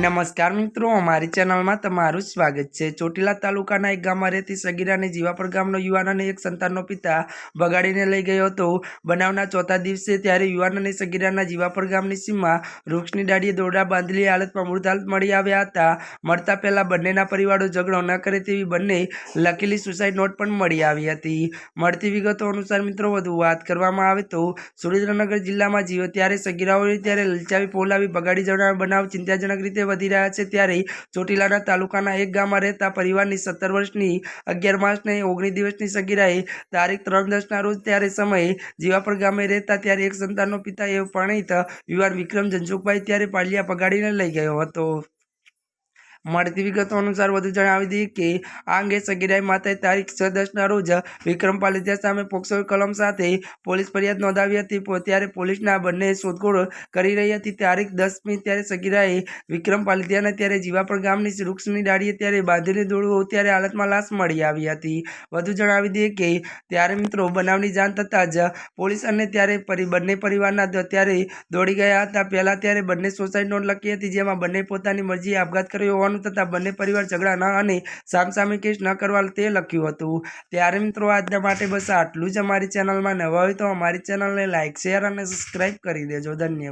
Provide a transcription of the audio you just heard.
નમસ્કાર મિત્રો, અમારી ચેનલમાં તમારું સ્વાગત છે. ચોટીલા તાલુકાના એક ગામમાં રહેતી સગીરાને જીવાપર ગામનો યુવાન અને એક સંતાનનો પિતા બગાડીને લઈ ગયો હતો. બનાવના ચોથા દિવસે ત્યારે યુવાન અને સગીરાના જીવાપર ગામની સીમમાં વૃક્ષની ડાળીએ દોરડા બાંધેલી હાલતમાં મૃતહાલત મળી આવ્યા હતા. મળતા પહેલાં બંનેના પરિવારો ઝઘડો ન કરે તેવી બંને લખેલી સુસાઇડ નોટ પણ મળી આવી હતી. મળતી વિગતો અનુસાર મિત્રો, વધુ વાત કરવામાં આવે તો સુરેન્દ્રનગર જિલ્લામાં જીવો ત્યારે સગીરાઓએ ત્યારે લલચાવી પોલાવી બગાડી જવાના બનાવ ચિંતાજનક રીતે વધી રહ્યા છે ત્યારે ચોટીલાના તાલુકાના એક ગામમાં રહેતા પરિવારની સત્તર વર્ષની અગિયાર માસને ઓગણીસ દિવસની સગીરાએ તારીખ ત્રણ દસના રોજ ત્યારે સમયે જીવાપર ગામે રહેતા ત્યારે એક સંતાનનો પિતા એ પરણિત યુવાન વિક્રમ જંજુકભાઈ ત્યારે પાલિયા પગાડીને લઈ ગયો હતો. મળતી વિગતો અનુસાર વધુ જણાવી દઈએ કે આ અંગે સગીરાએ માતાએ તારીખ છ દસના રોજ વિક્રમ પાલિતિયા સામે પોક્સો કલમ સાથે પોલીસ ફરિયાદ નોંધાવી હતી. ત્યારે પોલીસના બંને શોધખોળ કરી રહી હતી. તારીખ દસમી ત્યારે સગીરાએ વિક્રમ પાલિતિયાને ત્યારે જીવાપર ગામની વૃક્ષની ડાળીએ ત્યારે બાંધીને દોડવું ત્યારે હાલતમાં લાશ મળી આવી હતી. વધુ જણાવી દઈએ કે ત્યારે મિત્રો બનાવની જાણ થતાં જ પોલીસ અને ત્યારે બંને પરિવારના અત્યારે ત્યારે દોડી ગયા હતા. પહેલાં ત્યારે બંને સોસાયટી નોટ લખી હતી, જેમાં બંને પોતાની મરજીએ આપઘાત કર્યો હોવાનું તથા બંને પરિવાર ઝઘડા ન અને સામસામે કેસ ન કરવા તે લખ્યું હતું. ત્યારે મિત્રો આજના માટે બસ આટલું જ અમારી ચેનલમાં નવા હોય તો અમારી ચેનલને લાઇક શેર અને સબસ્ક્રાઈબ કરી દેજો. ધન્યવાદ.